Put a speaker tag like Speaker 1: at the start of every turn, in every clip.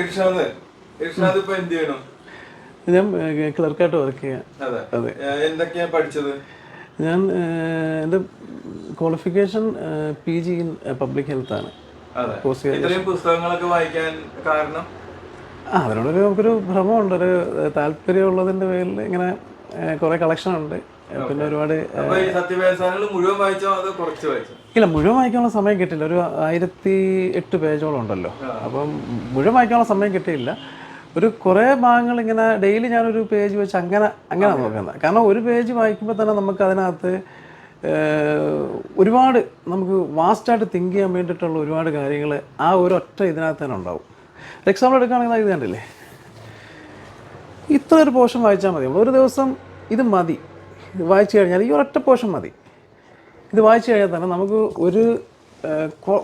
Speaker 1: ഇർഷാദ്. ഇർഷാദ് ഇപ്പൊ എന്ത് ചെയ്യണം?
Speaker 2: ഞാൻ ക്ലർക്കായിട്ട് വർക്ക് ചെയ്യാം.
Speaker 1: അതെ. എന്തൊക്കെയാ പഠിച്ചത്?
Speaker 2: ഞാൻ എന്റെ എന്റെ qualification P G in public health
Speaker 1: ഇത്രയും പുസ്തകങ്ങളൊക്കെ വായിക്കാൻ കാരണം?
Speaker 2: അതിനോടൊരു നമുക്കൊരു ഭ്രമമുണ്ട്. ഒരു താല്പര്യമുള്ളതിന്റെ പേരിൽ ഇങ്ങനെ കുറെ കളക്ഷൻ ഉണ്ട്. പിന്നെ ഒരുപാട്
Speaker 1: മുഴുവൻ വായിച്ചോ അത് കുറച്ച് വായിച്ചോ?
Speaker 2: ഇല്ല മുഴുവൻ വായിക്കാനുള്ള സമയം കിട്ടില്ല ഒരു ആയിരത്തി എട്ട് പേജോളം ഉണ്ടല്ലോ. അപ്പം മുഴുവൻ വായിക്കാനുള്ള സമയം കിട്ടിയില്ല. ഒരു കുറേ ഭാഗങ്ങൾ ഇങ്ങനെ ഡെയിലി ഞാനൊരു പേജ് വെച്ച് അങ്ങനെ അങ്ങനെ നോക്കുന്നത്. കാരണം ഒരു പേജ് വായിക്കുമ്പോൾ തന്നെ നമുക്ക് അതിനകത്ത് ഒരുപാട് നമുക്ക് വാസ്റ്റായിട്ട് തിങ്ക് ചെയ്യാൻ വേണ്ടിയിട്ടുള്ള ഒരുപാട് കാര്യങ്ങൾ ആ ഒരു ഒറ്റ ഇതിനകത്ത് തന്നെ ഉണ്ടാവും. എക്സാമ്പിൾ എടുക്കുകയാണെങ്കിൽ ഇത് കണ്ടില്ലേ? ഇത്ര ഒരു പോർഷൻ വായിച്ചാൽ മതി. ഒരു ദിവസം ഇത് മതി. ഇത് വായിച്ചു കഴിഞ്ഞാൽ ഈ ഒരൊറ്റ പോർഷൻ മതി. ഇത് വായിച്ചു കഴിഞ്ഞാൽ തന്നെ നമുക്ക് ഒരു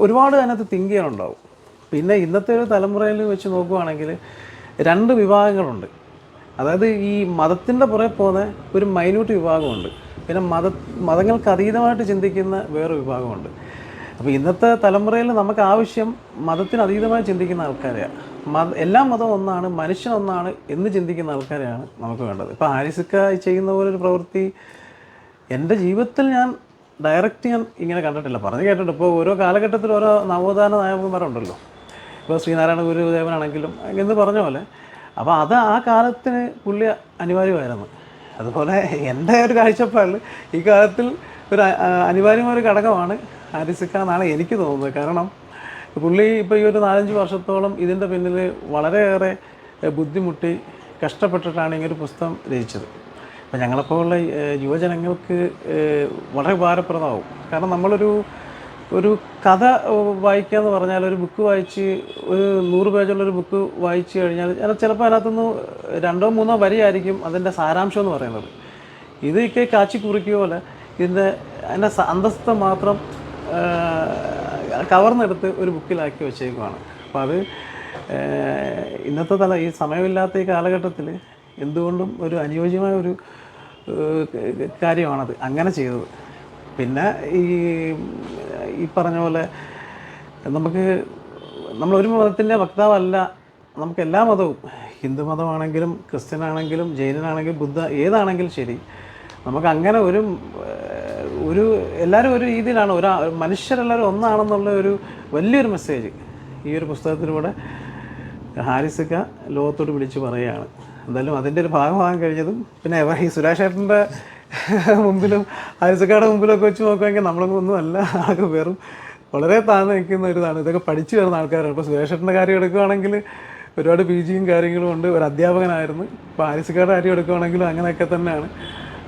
Speaker 2: ഒരുപാട് അതിനകത്ത് തിങ്ക് ചെയ്യാനുണ്ടാവും. പിന്നെ ഇന്നത്തെ ഒരു തലമുറയിൽ വെച്ച് നോക്കുവാണെങ്കിൽ രണ്ട് വിഭാഗങ്ങളുണ്ട്. അതായത് ഈ മതത്തിന്റെ പുറകെ പോകുന്ന ഒരു മൈന്യൂട്ട് വിഭാഗമുണ്ട്. പിന്നെ മത മതങ്ങൾക്ക് അതീതമായിട്ട് ചിന്തിക്കുന്ന വേറെ വിഭാഗമുണ്ട്. അപ്പോൾ ഇന്നത്തെ തലമുറയിൽ നമുക്ക് ആവശ്യം മതത്തിന് അതീതമായി ചിന്തിക്കുന്ന ആൾക്കാരെയാണ്. മത എല്ലാ മതവും ഒന്നാണ് മനുഷ്യൻ ഒന്നാണ് എന്ന് ചിന്തിക്കുന്ന ആൾക്കാരെയാണ് നമുക്ക് വേണ്ടത്. ഇപ്പോൾ ആരിസിക്ക ചെയ്യുന്ന പോലെ ഒരു പ്രവൃത്തി എന്റെ ജീവിതത്തിൽ ഞാൻ ഡയറക്റ്റ് ഞാൻ ഇങ്ങനെ കണ്ടിട്ടില്ല. പറഞ്ഞു കേട്ടിട്ടുണ്ട്. ഇപ്പോൾ ഓരോ കാലഘട്ടത്തിൽ ഓരോ നവോത്ഥാന നായകന്മാരുണ്ടല്ലോ. ഇപ്പോൾ ശ്രീനാരായണ ഗുരുദേവനാണെങ്കിലും എന്ന് പറഞ്ഞ പോലെ. അപ്പോൾ അത് ആ കാലത്തിന് പുള്ളി അനിവാര്യമായിരുന്നു. അതുപോലെ എന്റെ ഒരു കാഴ്ചപ്പാടിൽ ഈ കാലത്തിൽ ഒരു അനിവാര്യമായ ഒരു ഘടകമാണ് ആരിസിക്ക എന്നാണ് എനിക്ക് തോന്നുന്നത്. കാരണം പുള്ളി ഇപ്പോൾ ഈ ഒരു നാലഞ്ച് വർഷത്തോളം ഇതിന്റെ പിന്നിൽ വളരെയേറെ ബുദ്ധിമുട്ടി കഷ്ടപ്പെട്ടിട്ടാണ് ഈ ഒരു പുസ്തകം രചിച്ചത്. അപ്പോൾ ഞങ്ങളെപ്പോലുള്ള യുവജനങ്ങൾക്ക് വളരെ ഉപകാരപ്രദമാവും. കാരണം നമ്മളൊരു ഒരു കഥ വായിക്കുക എന്ന് പറഞ്ഞാൽ ഒരു ബുക്ക് വായിച്ച് ഒരു നൂറ് പേജുള്ളൊരു ബുക്ക് വായിച്ചു കഴിഞ്ഞാൽ ചിലപ്പോൾ അതിനകത്തുനിന്ന് രണ്ടോ മൂന്നോ വരിയായിരിക്കും അതിന്റെ സാരാംശം എന്ന് പറയുന്നത്. ഇത് ഇക്കെ കാച്ചി പോലെ ഇതിന്റെ അതിന്റെ അന്തസ്ഥ മാത്രം കവർന്നെടുത്ത് ഒരു ബുക്കിലാക്കി വെച്ചേക്കുവാണ്. അപ്പോൾ അത് ഇന്നത്തെ തല ഈ സമയമില്ലാത്ത ഈ കാലഘട്ടത്തിൽ എന്തുകൊണ്ടും ഒരു അനുയോജ്യമായ ഒരു കാര്യമാണത് അങ്ങനെ ചെയ്തത്. പിന്നെ ഈ ഈ പറഞ്ഞ പോലെ നമുക്ക് നമ്മളൊരു മതത്തിന്റെ വക്താവല്ല. നമുക്ക് എല്ലാ മതവും ഹിന്ദു മതമാണെങ്കിലും ക്രിസ്ത്യൻ ആണെങ്കിലും ജൈനനാണെങ്കിലും ബുദ്ധ ഏതാണെങ്കിലും ശരി. നമുക്ക് അങ്ങനെ ഒരു ഒരു എല്ലാവരും ഒരു രീതിയിലാണ്. ഒരാ മനുഷ്യരെല്ലാവരും ഒന്നാണെന്നുള്ള ഒരു വലിയൊരു മെസ്സേജ് ഈ ഒരു പുസ്തകത്തിലൂടെ ഹാരിസിക്ക ലോകത്തോട് വിളിച്ചു പറയുകയാണ്. എന്തായാലും അതിന്റെ ഒരു ഭാഗമാകാൻ കഴിഞ്ഞതും പിന്നെ ഈ സുരാഷേട്ടന്റെ മുമ്പിലും ഹാരിസിക്കയുടെ മുമ്പിലൊക്കെ വെച്ച് നോക്കുകയാണെങ്കിൽ നമ്മളൊന്നും ഒന്നുമല്ല. ആകെ വെറും വളരെ താഴ്ന്നു നിൽക്കുന്ന ഒരു ഇതാണ് ഇതൊക്കെ പഠിച്ചു വരുന്ന ആൾക്കാരാണ്. ഇപ്പോൾ സുരേഷേട്ടന്റെ കാര്യം എടുക്കുകയാണെങ്കിൽ ഒരുപാട് പി ജിയും കാര്യങ്ങളും ഉണ്ട്. ഒരു അധ്യാപകനായിരുന്നു. ഇപ്പോൾ ഹാരിസിക്കയുടെ കാര്യം എടുക്കുകയാണെങ്കിലും അങ്ങനെയൊക്കെ തന്നെയാണ്.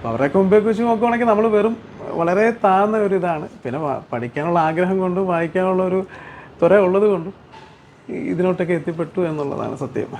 Speaker 2: അവരൊക്കെ മുമ്പേക്ക് വെച്ച് നോക്കുകയാണെങ്കിൽ നമ്മൾ വെറും വളരെ താഴ്ന്ന ഒരു ഇതാണ്. പിന്നെ പഠിക്കാനുള്ള ആഗ്രഹം കൊണ്ടും വായിക്കാനുള്ള ഒരു ത്വര ഉള്ളത് കൊണ്ടും ഇതിനോട്ടൊക്കെ എത്തിപ്പെട്ടു എന്നുള്ളതാണ് സത്യം.